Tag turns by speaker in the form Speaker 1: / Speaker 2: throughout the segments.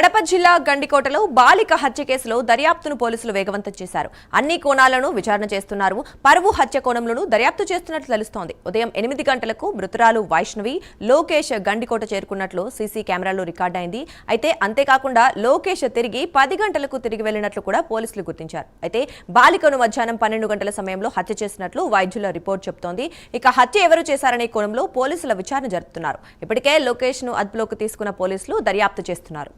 Speaker 1: కడప జిల్లా గండికోటలో బాలిక హత్య కేసులో దర్యాప్తును పోలీసులు వేగవంతం చేశారు. అన్ని కోణాలను విచారణ చేస్తున్నారు. పరువు హత్య కోణంలోనూ దర్యాప్తు చేస్తున్నట్లు తెలుస్తోంది. ఉదయం ఎనిమిది గంటలకు మృతురాలు వైష్ణవి లోకేష్ గండికోట చేరుకున్నట్లు సీసీ కెమెరాలో రికార్డైంది అయితే అంతేకాకుండా లోకేష్ తిరిగి పది గంటలకు తిరిగి వెళ్ళినట్లు కూడా పోలీసులు గుర్తించారు. అయితే బాలికను మధ్యాహ్నం పన్నెండు గంటల సమయంలో హత్య చేసినట్లు వైద్యుల రిపోర్ట్ చెబుతోంది. ఇక హత్య ఎవరు చేశారనే కోణంలో పోలీసుల విచారణ జరుపుతున్నారు. ఇప్పటికే లోకేష్ను అదుపులోకి తీసుకున్న పోలీసులు దర్యాప్తు చేస్తున్నారు.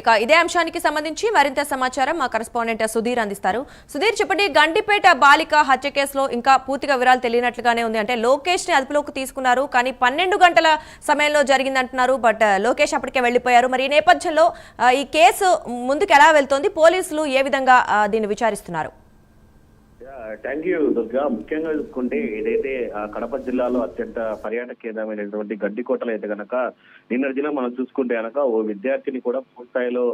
Speaker 1: ఇక ఇదే అంశానికి సంబంధించి మరింత సమాచారం మా కరెస్పాండెంట్ సుధీర్ అందిస్తారు. సుధీర్ చెప్పండి గండిపేట బాలిక హత్య కేసులో ఇంకా పూర్తిగా వివరాలు తెలియనట్లుగానే ఉంది. అంటే లోకేష్ని అదుపులోకి తీసుకున్నారు కానీ పన్నెండు గంటల సమయంలో జరిగిందంటున్నారు బట్ లోకేష్ అప్పటికే వెళ్ళిపోయారు మరి ఈ నేపథ్యంలో ఈ కేసు ముందుకు ఎలా వెళ్తోంది? పోలీసులు ఏ విధంగా దీన్ని విచారిస్తున్నారు?
Speaker 2: Thank you Durga. ముఖ్యంగా చూసుకుంటే ఏదైతే ఆ, కడప జిల్లాలో అత్యంత పర్యాటక కేంద్రమైనటువంటి గడ్డికోటలో అయితే కనుక నిన్న దినం మనం చూసుకుంటే కనుక ఓ విద్యార్థిని కూడా పూర్తిస్థాయిలో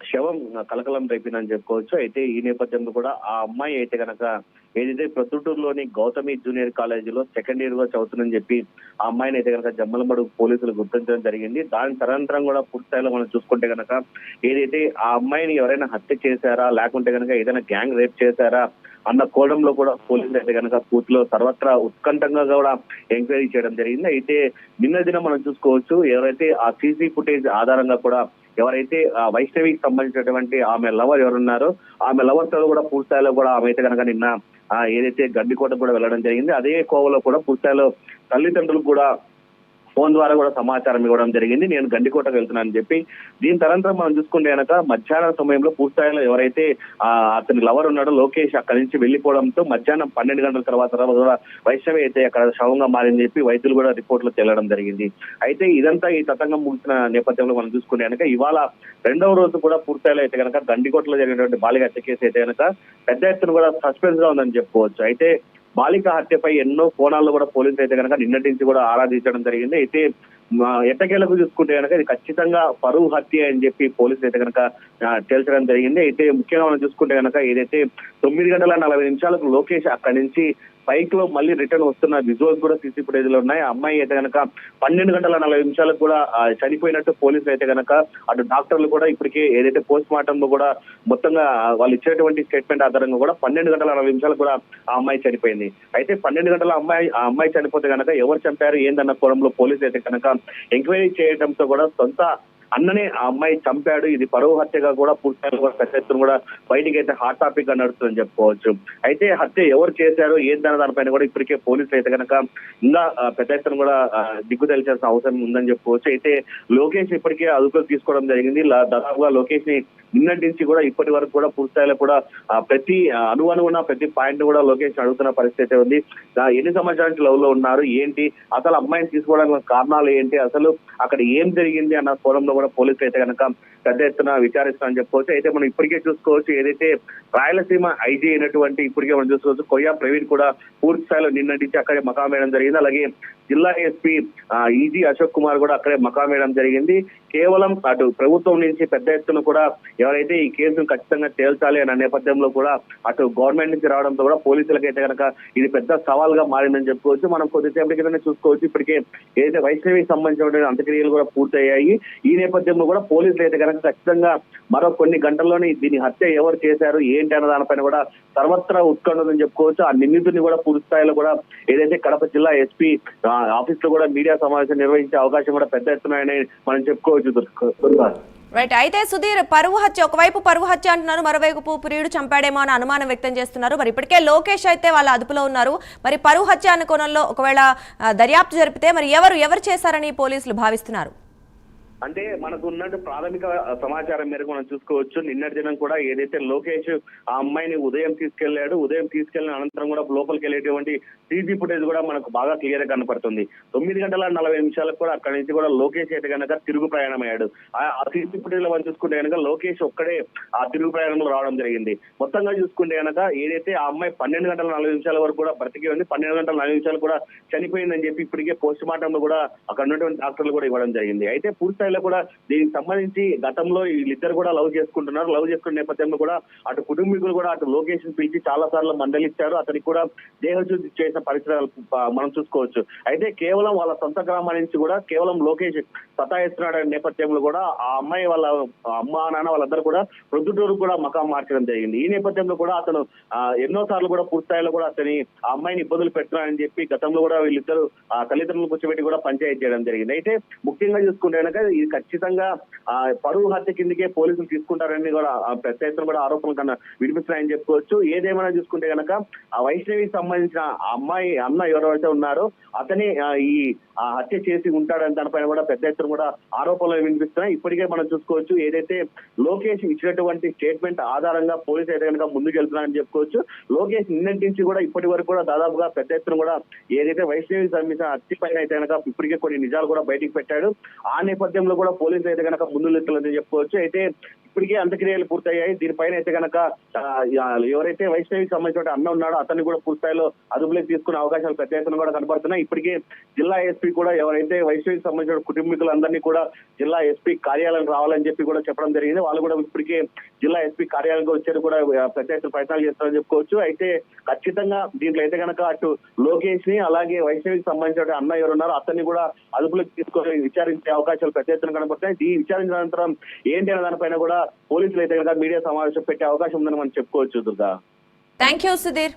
Speaker 2: శవం కలకలం రేపిందని చెప్పుకోవచ్చు. అయితే ఈ నేపథ్యంలో కూడా ఆ అమ్మాయి అయితే కనుక ఏదైతే ప్రొద్దుటూరులోని గౌతమి జూనియర్ కాలేజీలో సెకండ్ ఇయర్గా చదువుతుందని చెప్పి ఆ అమ్మాయిని అయితే కనుక జమ్మలమడుగు పోలీసులు గుర్తించడం జరిగింది. దాని తదనంతరం కూడా పూర్తిస్థాయిలో మనం చూసుకుంటే కనుక ఏదైతే ఆ అమ్మాయిని ఎవరైనా హత్య చేశారా లేకుంటే గనక ఏదైనా గ్యాంగ్ రేప్ చేశారా అన్న కోణంలో కూడా పోలీసులు అయితే కనుక పూర్తిలో సర్వత్రా ఉత్కంఠంగా కూడా ఎంక్వైరీ చేయడం జరిగింది. అయితే నిన్న దినం మనం చూసుకోవచ్చు ఎవరైతే ఆ సీసీ ఫుటేజ్ ఆధారంగా కూడా ఎవరైతే ఆ వైష్ణవికి సంబంధించినటువంటి ఆమె లవర్ ఎవరున్నారో ఆమె లవర్తో కూడా పూర్తిస్థాయిలో కూడా ఆమె అయితే కనుక నిన్న ఏదైతే గడ్డికోట కూడా వెళ్ళడం జరిగింది అదే కోవలో కూడా పూర్తి స్థాయిలో తల్లిదండ్రులు కూడా ఫోన్ ద్వారా కూడా సమాచారం ఇవ్వడం జరిగింది. నేను గండికోట వెళ్తున్నానని చెప్పి. దీని తరంతరం మనం చూసుకుంటే కనుక మధ్యాహ్నం సమయంలో పూర్తిస్థాయిలో ఎవరైతే అతని లవర్ ఉన్నాడో లోకేష్ అక్కడి నుంచి వెళ్ళిపోవడంతో మధ్యాహ్నం పన్నెండు గంటల తర్వాత కూడా వైష్ణవి అయితే అక్కడ శవంగా మారిందని చెప్పి వైద్యులు కూడా రిపోర్ట్లు తేలడం జరిగింది. అయితే ఇదంతా ఈ తతంగం ముగిసిన నేపథ్యంలో మనం చూసుకుంటే కనుక ఇవాళ రెండవ రోజు కూడా పూర్తిస్థాయిలో అయితే కనుక గండికోటలో జరిగినటువంటి బాలిక హత్య కేసు అయితే కనుక పెద్ద ఎత్తున కూడా సస్పెన్స్గా ఉందని చెప్పుకోవచ్చు. అయితే బాలిక హత్యపై ఎన్నో కోణాల్లో కూడా పోలీసులు అయితే కనుక నిన్నటి నుంచి కూడా ఆరాధించడం జరిగింది. అయితే ఎట్టకేలకు చూసుకుంటే కనుక ఇది ఖచ్చితంగా పరువు హత్య అని చెప్పి పోలీసులు అయితే కనుక తేల్చడం జరిగింది. అయితే ముఖ్యంగా మనం చూసుకుంటే కనుక ఏదైతే తొమ్మిది గంటల నలభై నిమిషాలకు లోకేష్ అక్కడి నుంచి బైక్లో మళ్ళీ రిటర్న్ వస్తున్న విజువల్స్ కూడా సీసీ ఫుటేజ్లో ఉన్నాయి. ఆ అమ్మాయి అయితే కనుక పన్నెండు గంటల నలభై నిమిషాలకు కూడా చనిపోయినట్టు పోలీసులు అయితే కనుక అటు డాక్టర్లు కూడా ఇప్పటికే ఏదైతే పోస్ట్ మార్టం లో కూడా మొత్తంగా వాళ్ళు ఇచ్చేటువంటి స్టేట్మెంట్ ఆధారంగా కూడా పన్నెండు గంటల నలభై నిమిషాలకు కూడా ఆ అమ్మాయి చనిపోయింది. అయితే పన్నెండు గంటల అమ్మాయి ఆ అమ్మాయి చనిపోతే కనుక ఎవరు చంపారు? ఏందన్న కోణంలో పోలీసులు అయితే కనుక ఎంక్వైరీ చేయడంతో కూడా సొంత అన్ననే ఆ అమ్మాయి చంపాడు. ఇది పరువు హత్యగా కూడా పూర్తిగా కూడా పెద్ద కూడా బయటికి అయితే హాట్ టాపిక్గా నడుస్తుందని చెప్పుకోవచ్చు. అయితే హత్య ఎవరు చేశారు ఏందన్న దానిపైన కూడా ఇప్పటికే పోలీసులు అయితే కనుక ఇంకా పెద్ద ఎత్తున కూడా దిగ్గు తెలిసాల్సిన అవసరం ఉందని చెప్పుకోవచ్చు. అయితే లోకేష్ ఇప్పటికే అదుపులోకి తీసుకోవడం జరిగింది. దాదాపుగా లోకేష్ని నిన్నటి నుంచి కూడా ఇప్పటి వరకు కూడా పూర్తిస్థాయిలో కూడా ప్రతి ఆ, ప్రతి పాయింట్ కూడా లోకేష్ అడుగుతున్న పరిస్థితి ఉంది. ఎన్ని సంవత్సరాల నుంచి లవ్లో ఉన్నారు ఏంటి అసలు అమ్మాయిని తీసుకోవడానికి కారణాలు ఏంటి అసలు అక్కడ ఏం జరిగింది అన్న కోణంలో కూడా పోలీసులు అయితే కనుక పెద్ద ఎత్తున విచారిస్తామని చెప్పుకోవచ్చు అయితే మనం ఇప్పటికే చూసుకోవచ్చు ఏదైతే రాయలసీమ ఐజీ అయినటువంటి ఇప్పటికే మనం చూసుకోవచ్చు కొయ్యా ప్రవీణ్ కూడా పూర్తి స్థాయిలో నిన్నటించి అక్కడే మకాం వేయడం జరిగింది. అలాగే జిల్లా ఎస్పీ ఈజీ అశోక్ కుమార్ కూడా అక్కడే మకాం వేయడం జరిగింది. కేవలం అటు ప్రభుత్వం నుంచి పెద్ద ఎత్తున కూడా ఎవరైతే ఈ కేసును ఖచ్చితంగా తేల్చాలి అన్న నేపథ్యంలో కూడా అటు గవర్నమెంట్ నుంచి రావడంతో కూడా పోలీసులకైతే అయితే కనుక ఇది పెద్ద సవాల్గా మారిందని చెప్పుకోవచ్చు. మనం కొద్దిసేపటి కిందనే చూసుకోవచ్చు. ఇప్పటికే ఏదైతే వైష్ణవికి సంబంధించిన అంత్యక్రియలు కూడా పూర్తయ్యాయి. ఈ నేపథ్యంలో కూడా పోలీసులు అయితే కనుక ఖచ్చితంగా మరో కొన్ని గంటల్లోనే దీని హత్య ఎవరు చేశారు ఏంటి అన్న దానిపైన కూడా సర్వత్రా ఉత్కంఠ చెప్పుకోవచ్చు. ఆ నిందితుడిని కూడా పూర్తి స్థాయిలో కూడా ఏదైతే కడప జిల్లా ఎస్పీ ఆఫీస్లో కూడా మీడియా సమావేశం నిర్వహించే అవకాశం కూడా పెద్ద ఎత్తున మనం చెప్పుకోవచ్చు
Speaker 1: రైట్ అయితే సుధీర్ పరువు హత్య ఒకవైపు పరువు హత్య అంటున్నారు మరోవైపు ప్రియుడు చంపాడేమో అని అనుమానం వ్యక్తం చేస్తున్నారు. మరి ఇప్పటికే లోకేష్ అయితే వాళ్ళ అదుపులో ఉన్నారు. మరి పరువు హత్య అనే కోణంలో ఒకవేళ దర్యాప్తు జరిపితే మరి ఎవరు ఎవరు చేశారని పోలీసులు భావిస్తున్నారు?
Speaker 2: అంటే మనకు ఉన్నట్టు ప్రాథమిక సమాచారం మేరకు మనం చూసుకోవచ్చు. నిన్నటి దినం కూడా ఏదైతే లోకేష్ ఆ అమ్మాయిని ఉదయం తీసుకెళ్ళాడు ఉదయం తీసుకెళ్ళిన అనంతరం కూడా లోపలికి వెళ్ళేటువంటి సీసీ ఫుటేజ్ కూడా మనకు బాగా క్లియర్గా కనపడుతుంది. తొమ్మిది గంటల నలభై నిమిషాలకు కూడా అక్కడి నుంచి కూడా లోకేష్ అయితే కనుక తిరుగు ప్రయాణం అయ్యాడు ఆ సీసీ ఫుటేజ్లో మనం చూసుకుంటే కనుక లోకేష్ ఒక్కడే ఆ తిరుగు ప్రయాణంలో రావడం జరిగింది. మొత్తంగా చూసుకుంటే కనుక ఏదైతే ఆ అమ్మాయి పన్నెండు గంటల నలభై నిమిషాల వరకు కూడా బ్రతికి ఉంది పన్నెండు గంటల నలభై నిమిషాలు కూడా చనిపోయిందని చెప్పి ఇప్పటికే పోస్ట్ మార్టం లో కూడా అక్కడ ఉన్నటువంటి డాక్టర్లు కూడా ఇవ్వడం జరిగింది. అయితే పూర్తి స్థాయిలో కూడా దీనికి సంబంధించి గతంలో వీళ్ళిద్దరు కూడా లవ్ చేసుకుంటున్నారు. లవ్ చేసుకున్న నేపథ్యంలో కూడా అటు కుటుంబీకులు కూడా అటు లొకేషన్ పిలిచి చాలా సార్లు మందలిచ్చారు. అతనికి కూడా దేహశుద్ధి చేసిన పరిసరాలు మనం చూసుకోవచ్చు. అయితే కేవలం వాళ్ళ సొంత గ్రామం నుంచి కూడా కేవలం లోకేష్ సతాయిస్తున్నాడు అనే నేపథ్యంలో కూడా ఆ అమ్మాయి వాళ్ళ అమ్మ నాన్న వాళ్ళందరూ కూడా ప్రొద్దుటూరు కూడా మకాం మార్చడం జరిగింది. ఈ నేపథ్యంలో కూడా అతను ఆ, ఎన్నో సార్లు కూడా పూర్తిస్థాయిలో కూడా అతని ఆ అమ్మాయిని ఇబ్బందులు పెడుతున్నారని చెప్పి గతంలో కూడా వీళ్ళిద్దరు ఆ తల్లిదండ్రులు కూర్చోబెట్టి కూడా పంచాయతీ చేయడం జరిగింది. అయితే ముఖ్యంగా చూసుకుంటే కనుక ఇది ఖచ్చితంగా ఆ పరువు హత్య కిందకే పోలీసులు తీసుకుంటారని కూడా పెద్ద ఎత్తున కూడా ఆరోపణలు కన్నా వినిపిస్తున్నాయని చెప్పుకోవచ్చు. ఏదేమైనా చూసుకుంటే కనుక ఆ వైష్ణవికి సంబంధించిన అమ్మాయి అన్న ఎవరైతే ఉన్నారో అతని ఈ ఆ హత్య చేసి ఉంటాడని దానిపైన కూడా పెద్ద ఎత్తున కూడా ఆరోపణలు వినిపిస్తున్నాయి. ఇప్పటికే మనం చూసుకోవచ్చు ఏదైతే లోకేష్ ఇచ్చినటువంటి స్టేట్మెంట్ ఆధారంగా పోలీసు అయితే కనుక ముందుకు వెళ్తున్నారని చెప్పుకోవచ్చు. లోకేష్ నిన్నటి నుంచి కూడా ఇప్పటి వరకు కూడా దాదాపుగా పెద్ద ఎత్తున కూడా ఏదైతే వైష్ణవి సంబంధించిన హత్య పైన అయితే కనుక ఇప్పటికే కొన్ని నిజాలు కూడా బయటికి పెట్టాడు. ఆ నేపథ్యం విషయంలో కూడా పోలీసులు అయితే కనుక ముందు లెక్కలని చెప్పుకోవచ్చు. అయితే ఇప్పటికే అంత్యక్రియలు పూర్తయ్యాయి. దీనిపైన అయితే కనుక ఎవరైతే వైష్ణవికి సంబంధించిన అన్న ఉన్నాడో అతన్ని కూడా పూర్తిస్థాయిలో అదుపులోకి తీసుకునే అవకాశాలు ప్రత్యేకంగా కూడా కనబడుతున్నాయి. ఇప్పటికే జిల్లా ఎస్పీ కూడా ఎవరైతే వైష్ణవికి సంబంధించిన కుటుంబీకులందరినీ కూడా జిల్లా ఎస్పీ కార్యాలయం రావాలని చెప్పి కూడా చెప్పడం జరిగింది. వాళ్ళు కూడా ఇప్పటికే జిల్లా ఎస్పీ కార్యాలయానికి వచ్చారు కూడా ప్రత్యేక ప్రయత్నాలు చేస్తారని చెప్పుకోవచ్చు. అయితే ఖచ్చితంగా దీంట్లో అయితే కనుక అటు లోకేష్ని అలాగే వైష్ణవికి సంబంధించిన అన్న ఎవరున్నారో అతన్ని కూడా అదుపులోకి తీసుకొని విచారించే అవకాశాలు ప్రత్యేక ఎత్తున కనబడుతున్నాయి. ఈ విచారించిన అనంతరం ఏంటి అనే దానిపైన కూడా పోలీసులు అయితే మీడియా సమావేశం పెట్టే అవకాశం ఉందని మనం చెప్పుకోవచ్చు దుర్గా.
Speaker 1: Thank you Sudheer.